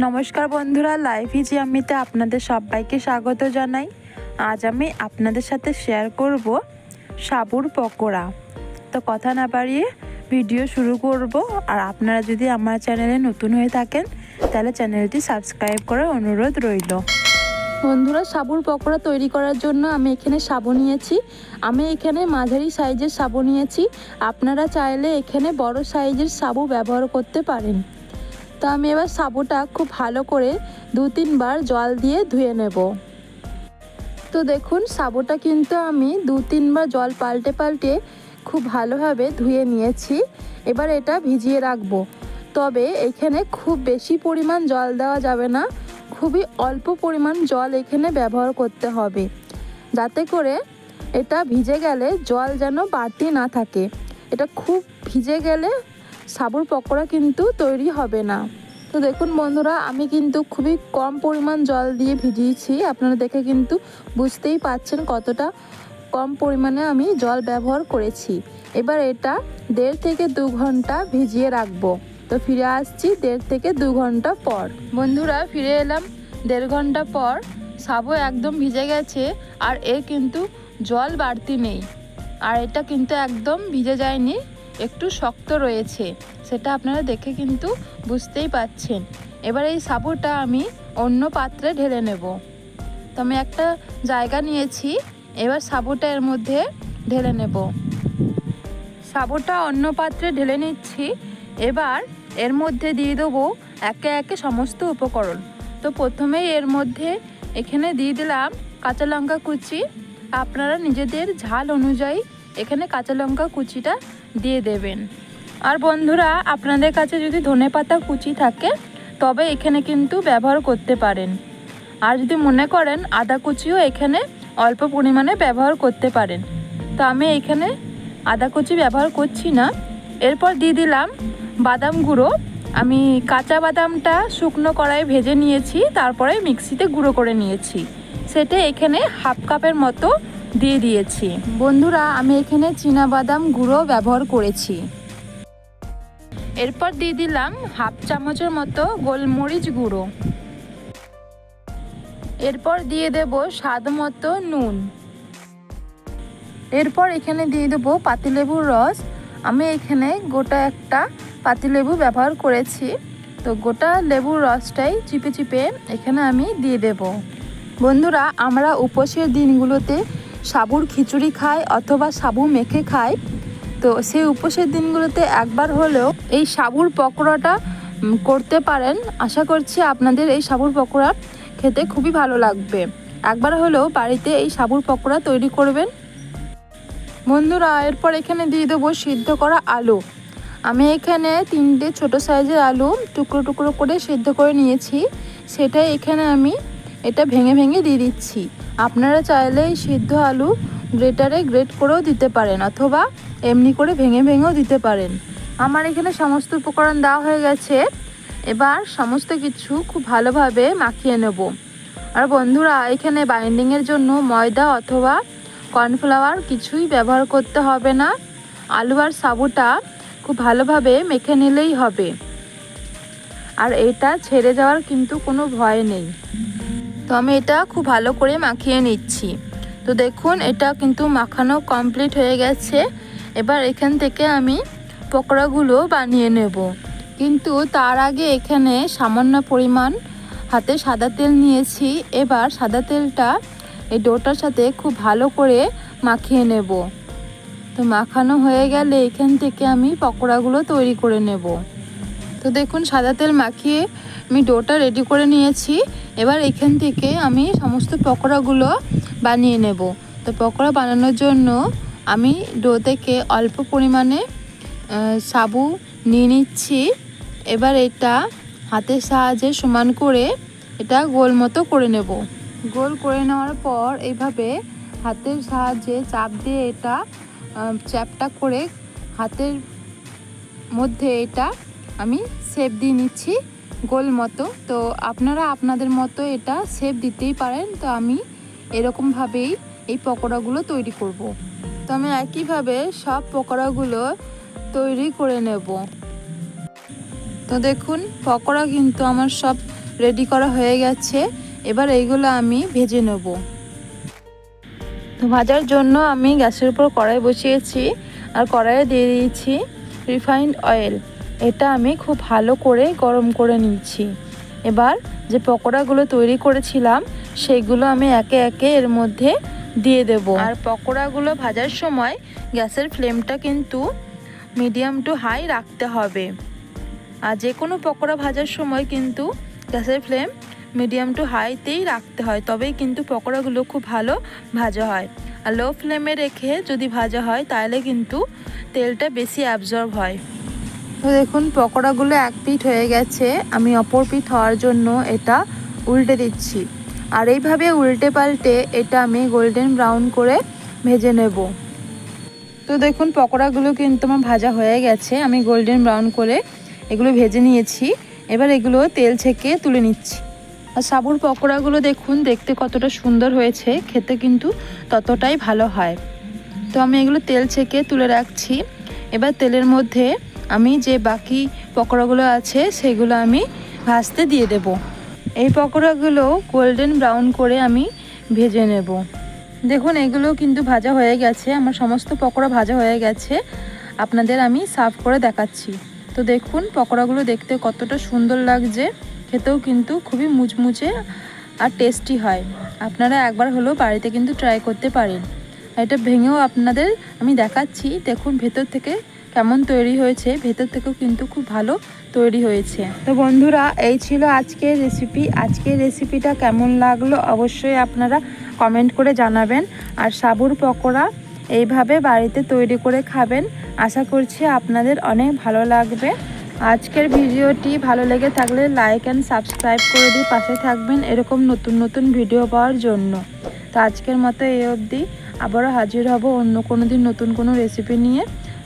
নমস্কার বন্ধুরা life easy আমিতে আপনাদের সবাইকে স্বাগত জানাই। আজ আমি আপনাদের সাথে শেয়ার করব সাবুর পকোড়া। তো কথা না বাড়িয়ে ভিডিও শুরু করব। আর আপনারা যদি আমার চ্যানেলে নতুন হয়ে থাকেন, তাহলে চ্যানেলটি সাবস্ক্রাইব করার অনুরোধ রইল। বন্ধুরা, সাবুর পকোড়া তৈরি করার জন্য আমি এখানে সাবু নিয়েছি। আমি এখানে মাঝারি সাইজের সাবু নিয়েছি। আপনারা চাইলে এখানে বড় সাইজের সাবু ব্যবহার করতে পারেন। তো আমি এবার সাবুটা খুব ভালো করে দু তিনবার জল দিয়ে ধুয়ে নেব। তো দেখুন, সাবুটা কিন্তু আমি দু তিনবার জল পাল্টে পাল্টে খুব ভালোভাবে ধুয়ে নিয়েছি। এবার এটা ভিজিয়ে রাখব। তবে এখানে খুব বেশি পরিমাণ জল দেওয়া যাবে না। খুবই অল্প পরিমাণ জল এখানে ব্যবহার করতে হবে। যাতে করে এটা ভিজে গেলে জল যেন বাড়তি না থাকে। এটা খুব ভিজে গেলে সাবুর পকোড়া কিন্তু তৈরি হবে না। তো দেখুন বন্ধুরা, আমি কিন্তু খুবই কম পরিমাণ জল দিয়ে ভিজিয়েছি। আপনারা দেখে কিন্তু বুঝতেই পাচ্ছেন কতটা কম পরিমাণে আমি জল ব্যবহার করেছি। এবার এটা দেড় থেকে দু ঘণ্টা ভিজিয়ে রাখব। তো ফিরে আসছি দেড় থেকে দু ঘণ্টা পর। বন্ধুরা, ফিরে এলাম দেড় ঘণ্টা পর। সাবু একদম ভিজে গেছে আর এ কিন্তু জল বাড়তি নেই। আর এটা কিন্তু একদম ভিজে যায়নি। একটু শক্ত রয়েছে, সেটা আপনারা দেখে কিন্তু বুঝতেই পাচ্ছেন। এবার এই সাবুটা আমি অন্য পাত্রে ঢেলে নেব। তো আমি একটা জায়গা নিয়েছি, এবার সাবুটা এর মধ্যে ঢেলে নেব। সাবুটা অন্য পাত্রে ঢেলে নিচ্ছি, এবার এর মধ্যে দিয়ে দেবো একে একে সমস্ত উপকরণ। তো প্রথমেই এর মধ্যে এখানে দিয়ে দিলাম কাঁচা লঙ্কা কুচি। আপনারা নিজেদের ঝাল অনুযায়ী এখানে কাঁচা লঙ্কা কুচিটা দিয়ে দেবেন। আর বন্ধুরা, আপনাদের কাছে যদি ধনে পাতা কুচি থাকে, তবে এখানে কিন্তু ব্যবহার করতে পারেন। আর যদি মনে করেন আদা কুচিও এখানে অল্প পরিমাণে ব্যবহার করতে পারেন। তো আমি এখানে আদা কুচি ব্যবহার করছি না। এরপর দিয়ে দিলাম বাদাম গুঁড়ো। আমি কাঁচা বাদামটা শুকনো কড়াই ভেজে নিয়েছি, তারপরে মিক্সিতে গুঁড়ো করে নিয়েছি। সেটা এখানে হাফ কাপের মতো দিয়ে দিয়েছি। বন্ধুরা, আমি এখানে বাদাম গুঁড়ো ব্যবহার করেছি। এরপর দিয়ে দিলাম হাফ চামচের মতো গোলমরিচ গুঁড়ো। এরপর দিয়ে দেব স্বাদ মতো নুন। এরপর এখানে দিয়ে দেবো পাতিলেবুর রস। আমি এখানে গোটা একটা পাতিলেবু ব্যবহার করেছি। তো গোটা লেবুর রসটাই চিপে চিপে এখানে আমি দিয়ে দেব। বন্ধুরা, আমরা উপোসের দিনগুলোতে সাবুর খিচুড়ি খায় অথবা সাবু মেখে খায়। তো সেই উপোসের দিনগুলোতে একবার হলেও এই সাবুর পকোড়াটা করতে পারেন। আশা করছি আপনাদের এই সাবুর পকোড়া খেতে খুবই ভালো লাগবে। একবার হলেও বাড়িতে এই সাবুর পকোড়া তৈরি করবেন। বন্ধুরা, এরপর এখানে দিয়ে দেবো সিদ্ধ করা আলু। আমি এখানে তিনটে ছোট সাইজের আলু টুকরো টুকরো করে সিদ্ধ করে নিয়েছি। সেটাই এখানে আমি এটা ভেঙে ভেঙে দিয়ে দিচ্ছি। আপনারা চাইলে সিদ্ধ আলু গ্রেটারে গ্রেট করেও দিতে পারেন অথবা এমনি করে ভেঙে ভেঙেও দিতে পারেন। আমার এখানে সমস্ত উপকরণ দেওয়া হয়ে গেছে। এবার সমস্ত কিছু খুব ভালোভাবে মাখিয়ে নেব। আর বন্ধুরা, এখানে বাইন্ডিংয়ের জন্য ময়দা অথবা কর্নফ্লাওয়ার কিছুই ব্যবহার করতে হবে না। আলু আর সাবুটা খুব ভালোভাবে মেখে নিলেই হবে। আর এটা ছেড়ে যাওয়ার কিন্তু কোনো ভয় নেই। তো আমি এটা খুব ভালো করে মাখিয়ে নিচ্ছি। তো দেখুন, এটা কিন্তু মাখানো কমপ্লিট হয়ে গেছে। এবার এখান থেকে আমি পকোড়াগুলো বানিয়ে নেব। কিন্তু তার আগে এখানে সামান্য পরিমাণ হাতে সাদা তেল নিয়েছি। এবার সাদা তেলটা এই ডোটার সাথে খুব ভালো করে মাখিয়ে নেব। তো মাখানো হয়ে গেলে এখান থেকে আমি পকোড়াগুলো তৈরি করে নেব। তো দেখুন, সাদা তেল মাখিয়ে আমি ডোটা রেডি করে নিয়েছি। এবার এখান থেকে আমি সমস্ত পকোড়াগুলো বানিয়ে নেব। তো পকোড়া বানানোর জন্য আমি ডো থেকে অল্প পরিমাণে সাবু নিয়ে নিচ্ছি। এবার এটা হাতের সাহায্যে সমান করে এটা গোল মতো করে নেব। গোল করে নেওয়ার পর এইভাবে হাতের সাহায্যে চাপ দিয়ে এটা চ্যাপটা করে হাতের মধ্যে এটা আমি শেপ দিয়ে নিচ্ছি গোল মতো। তো আপনারা আপনাদের মতো এটা শেপ দিতেই পারেন। তো আমি এরকমভাবেই এই পকোড়াগুলো তৈরি করব। তো আমি একইভাবে সব পকোড়াগুলো তৈরি করে নেব। তো দেখুন, পকোড়া কিন্তু আমার সব রেডি করা হয়ে গেছে। এবার এইগুলো আমি ভেজে নেব। তো ভাজার জন্য আমি গ্যাসের উপর কড়াই বসিয়েছি। আর কড়াইয়ে দিয়ে দিয়েছি রিফাইন্ড অয়েল এটা আমি খুব ভালো করে গরম করে নিচ্ছি এবার যে পকোড়াগুলো তৈরি করেছিলাম সেইগুলো আমি একে একে এর মধ্যে দিয়ে দেব। আর পকোড়াগুলো ভাজার সময় গ্যাসের ফ্লেমটা কিন্তু মিডিয়াম টু হাই রাখতে হবে। আর যে কোনো পকোড়া ভাজার সময় কিন্তু গ্যাসের ফ্লেম মিডিয়াম টু হাইতেই রাখতে হয়, তবেই কিন্তু পকোড়াগুলো খুব ভালো ভাজা হয়। আর লো ফ্লেমে রেখে যদি ভাজা হয়, তাহলে কিন্তু তেলটা বেশি অ্যাবজর্ব হয়। তো দেখুন, পকোড়াগুলো এক পিঠ হয়ে গেছে। আমি অপর পিঠ হওয়ার জন্য এটা উল্টে দিচ্ছি। আর এইভাবে উল্টে পাল্টে এটা আমি গোল্ডেন ব্রাউন করে ভেজে নেব। তো দেখুন, পকোড়াগুলো কিন্তু আমার ভাজা হয়ে গেছে। আমি গোল্ডেন ব্রাউন করে এগুলো ভেজে নিয়েছি। এবার এগুলো তেল ছেঁকে তুলে নিচ্ছি। আর সাবুর পকোড়াগুলো দেখুন, দেখতে কতটা সুন্দর হয়েছে। খেতে কিন্তু ততটাই ভালো হয়। তো আমি এগুলো তেল ছেঁকে তুলে রাখছি। এবার তেলের মধ্যে আমি যে বাকি পকোড়াগুলো আছে, সেগুলো আমি ভাজতে দিয়ে দেব। এই পকোড়াগুলো গোল্ডেন ব্রাউন করে আমি ভেজে নেব। দেখুন, এগুলো কিন্তু ভাজা হয়ে গেছে। আমার সমস্ত পকোড়া ভাজা হয়ে গেছে। আপনাদের আমি সার্ভ করে দেখাচ্ছি। তো দেখুন, পকোড়াগুলো দেখতে কতটা সুন্দর লাগছে। খেতেও কিন্তু খুবই মুচমুচে আর টেস্টি হয়। আপনারা একবার হলেও বাড়িতে কিন্তু ট্রাই করতে পারেন। এটা ভেঙেও আপনাদের আমি দেখাচ্ছি। দেখুন, ভেতর থেকে কেমন তৈরি হয়েছে, ভেতর থেকেও কিন্তু খুব ভালো তৈরি হয়েছে। তো বন্ধুরা, এই ছিল আজকের রেসিপি আজকের রেসিপিটা কেমন লাগল অবশ্যই আপনারা কমেন্ট করে জানাবেন। আর সাবুর পকোড়া এইভাবে বাড়িতে তৈরি করে খাবেন, আশা করছি আপনাদের অনেক ভালো লাগবে। আজকের ভিডিওটি ভালো লেগে থাকলে লাইক অ্যান্ড সাবস্ক্রাইব করে দিয়ে পাশে থাকবেন এরকম নতুন নতুন ভিডিও পাওয়ার জন্য। তো আজকের মতো এই অবধি। আবারও হাজির হব অন্য কোনো দিন নতুন কোনো রেসিপি নিয়ে।